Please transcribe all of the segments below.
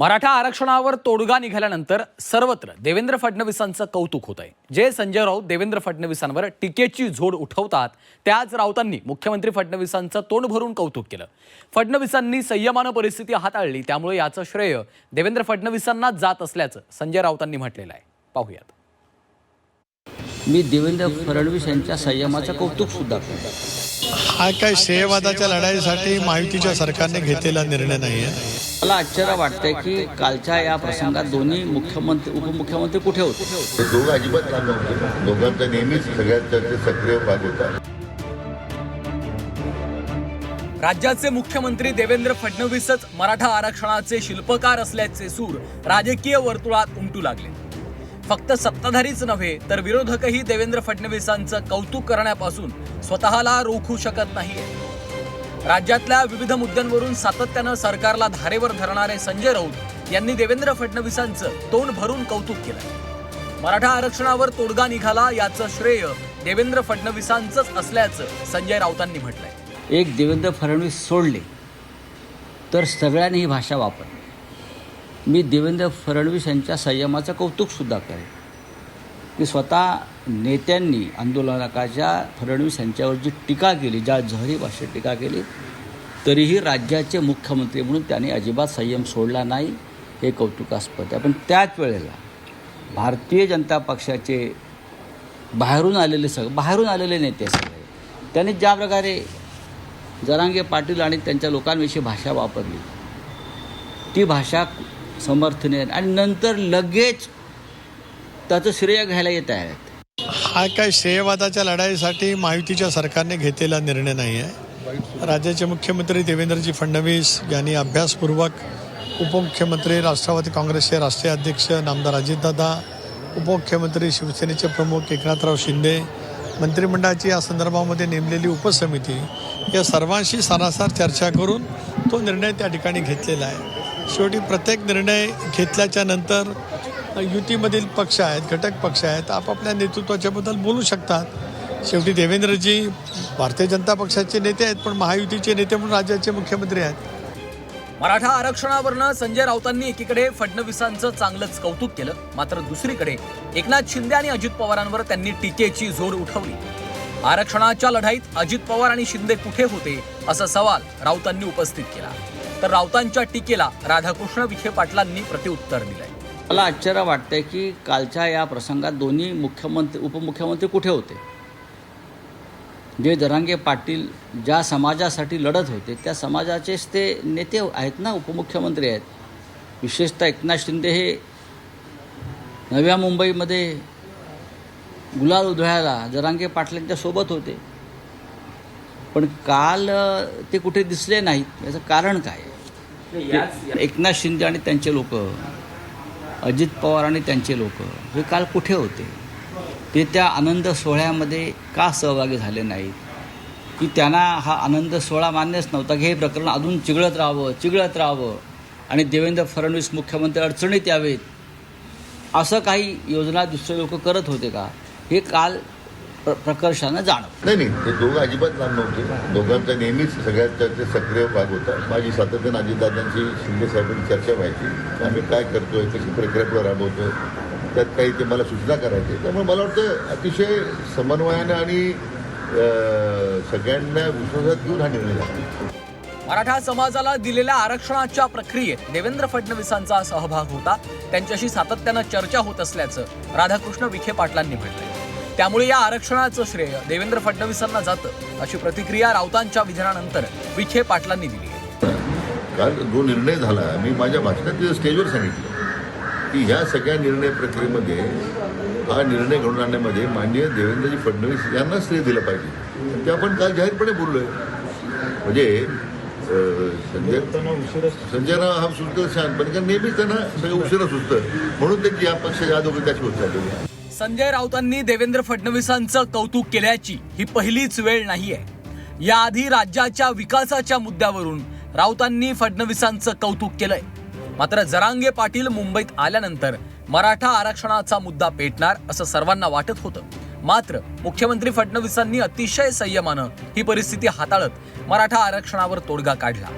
मराठा आरक्षणावर तोडगा निघाल्यानंतर सर्वत्र देवेंद्र फडणवीसांचं कौतुक होत आहे जे संजय राऊत देवेंद्र फडणवीसांवर टीकेची झोड उठवतात त्याच राऊतांनी मुख्यमंत्री फडणवीसांचं तोंड भरून कौतुक केलं. फडणवीसांनी संयमानं परिस्थिती हाताळली त्यामुळे याचं श्रेय देवेंद्र फडणवीसांनाच जात असल्याचं संजय राऊतांनी म्हटलेलं आहे. पाहूयात. मी देवेंद्र फडणवीस यांच्या संयमाचं कौतुक सुद्धा करतो. हा काय श्रेयवादाच्या लढाईसाठी महायुतीच्या सरकारने घेतलेला निर्णय नाही आहे मला आश्चर्य वाटतंय की कालच्या या प्रसंगात दोन्ही मुख्यमंत्री उपमुख्यमंत्री कुठे होते? दोघं अजिबात लांब नव्हते. दोघांचा नेहमीच सगळ्यात सक्रिय भाग होता. राज्याचे मुख्यमंत्री देवेंद्र फडणवीसच मराठा आरक्षणाचे शिल्पकार असल्याचे सूर राजकीय वर्तुळात उमटू लागले. फक्त सत्ताधारीच नव्हे तर विरोधकही देवेंद्र फडणवीसांचं कौतुक करण्यापासून स्वतःला रोखू शकत नाहीये. राज्यातल्या विविध मुद्द्यांवरून सातत्यानं सरकारला धारेवर धरणारे संजय राऊत यांनी देवेंद्र फडणवीसांचं तोंड भरून कौतुक केलं. मराठा आरक्षणावर तोडगा निघाला याचं श्रेय देवेंद्र फडणवीसांचंच असल्याचं संजय राऊतांनी म्हटलंय. एक देवेंद्र फडणवीस सोडले तर सगळ्यांनी ही भाषा वापरली. मी देवेंद्र फडणवीस यांच्या संयमाचं कौतुक सुद्धा करेन. की स्वतः नेत्यांनी आंदोलनकाच्या फडणवीस यांच्यावर जी टीका केली ज्या जहरी भाषेत टीका केली तरीही राज्याचे मुख्यमंत्री म्हणून त्यांनी अजिबात संयम सोडला नाही. हे कौतुकास्पद आहे. पण त्याच वेळेला भारतीय जनता पक्षाचे बाहेरून आलेले सगळे बाहेरून आलेले नेते सगळे त्यांनी ज्या प्रकारे जरांगे पाटील आणि त्यांच्या लोकांविषयी भाषा वापरली ती भाषा समर्थनीय आणि नंतर लगेच त्याचं श्रेय घ्यायला येत आहेत. हा काय श्रेयवादाच्या लढाईसाठी महायुतीच्या सरकारने घेतलेला निर्णय नाही आहे. राज्याचे मुख्यमंत्री देवेंद्रजी फडणवीस यांनी अभ्यासपूर्वक उपमुख्यमंत्री राष्ट्रवादी काँग्रेसचे राष्ट्रीय अध्यक्ष नामदार अजितदादा उपमुख्यमंत्री शिवसेनेचे प्रमुख एकनाथराव शिंदे मंत्रिमंडळाची या संदर्भामध्ये नेमलेली उपसमिती या सर्वांशी सारासार चर्चा करून तो निर्णय त्या ठिकाणी घेतलेला आहे. शेवटी प्रत्येक निर्णय घेतल्याच्या नंतर युतीमधील पक्ष आहेत घटक पक्ष आहेत आपापल्या नेतृत्वाच्याबद्दल बोलू शकतात. शेवटी देवेंद्रजी भारतीय जनता पक्षाचे नेते आहेत पण महायुतीचे नेते म्हणून राज्याचे मुख्यमंत्री आहेत. मराठा आरक्षणावरनं संजय राऊतांनी एकीकडे फडणवीसांचं चांगलंच कौतुक केलं मात्र दुसरीकडे एकनाथ शिंदे आणि अजित पवारांवर त्यांनी टीकेची जोर उठवली. आरक्षणाच्या लढाईत अजित पवार आणि शिंदे कुठे होते असा सवाल राऊतांनी उपस्थित केला. तर राऊतांच्या टीकेला राधाकृष्ण विखे पाटलांनी प्रत्युत्तर दिलंय. मला आश्चर्य वाटतंय की कालच्या या प्रसंगात दोन्ही मुख्यमंत्री उपमुख्यमंत्री कुठे होते? जे जरांगे पाटील ज्या समाजासाठी लढत होते त्या समाजाचेच ते नेते आहेत ना उपमुख्यमंत्री आहेत? विशेषतः एकनाथ शिंदे हे नव्या मुंबईमध्ये गुलाल उधळायला जरांगे पाटलांच्या सोबत होते. पण काल ते कुठे दिसले नाहीत? याचं कारण काय? एकनाथ शिंदे आणि त्यांचे लोक. अजित पवार आणि त्यांचे लोक हे काल कुठे होते? ते त्या आनंद सोहळ्यामध्ये का सहभागी झाले नाहीत? की त्यांना हा आनंद सोहळा मान्यच नव्हता की हे प्रकरण अजून चिघळत राहावं चिघळत राहावं? आणि देवेंद्र फडणवीस मुख्यमंत्री अडचणीत यावेत? असं काही योजना दुसरे लोक करत होते का? हे काल प्रकर्षानं जाणवलं. नाही नाही ते दोघं अजिबात लांब नव्हते. दोघांचा नेहमीच सगळ्यात जास्त सक्रिय भाग होता. माझी सातत्यानं अजितदादांची शिंदे साहेबांची चर्चा व्हायची. की आम्ही काय करतोय कशी प्रक्रिया राबवतोय त्यात काही ते मला सूचना करायचे. त्यामुळे मला वाटतं अतिशय समन्वयानं आणि सगळ्यांना विश्वासात घेऊन हा निर्णय झाला. मराठा समाजाला दिलेल्या आरक्षणाच्या प्रक्रियेत देवेंद्र फडणवीसांचा सहभाग होता. त्यांच्याशी सातत्यानं चर्चा होत असल्याचं राधाकृष्ण विखे पाटलांनी म्हटलंय. त्यामुळे या आरक्षणाचं श्रेय देवेंद्र फडणवीसांना जातं अशी प्रतिक्रिया राऊतांच्या विधानानंतर विखे पाटलांनी दिली आहे. काल जो निर्णय झाला मी माझ्या भाषणात स्टेजवर सांगितलं की ह्या सगळ्या निर्णय प्रक्रियेमध्ये हा निर्णय घडून आणण्यामध्ये माननीय देवेंद्रजी फडणवीस यांना श्रेय दिलं पाहिजे. ते आपण काल जाहीरपणे बोललोय. म्हणजे संजय संजय राव हा सुचतं छान पण कारण नेहमीच त्यांना सगळं उशिरा सुचतं म्हणून त्यांची या पक्ष या दोघे त्याची होत चाललेली आहे संजय राऊतांनी देवेंद्र फडणवीसांचं कौतुक केल्याची ही पहिलीच वेळ नाहीये. याआधी राज्याच्या विकासाच्या मुद्द्यावरून राऊतांनी फडणवीसांचं कौतुक केलंय. मात्र जरांगे पाटील मुंबईत आल्यानंतर मराठा आरक्षणाचा मुद्दा पेटणार असं सर्वांना वाटत होतं. मात्र मुख्यमंत्री फडणवीसांनी अतिशय संयमानं ही परिस्थिती हाताळत मराठा आरक्षणावर तोडगा काढला.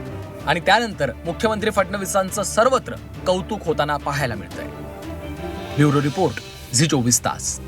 आणि त्यानंतर मुख्यमंत्री फडणवीसांचं सर्वत्र कौतुक होताना पाहायला मिळतंय. Bureau report. zijo vistas.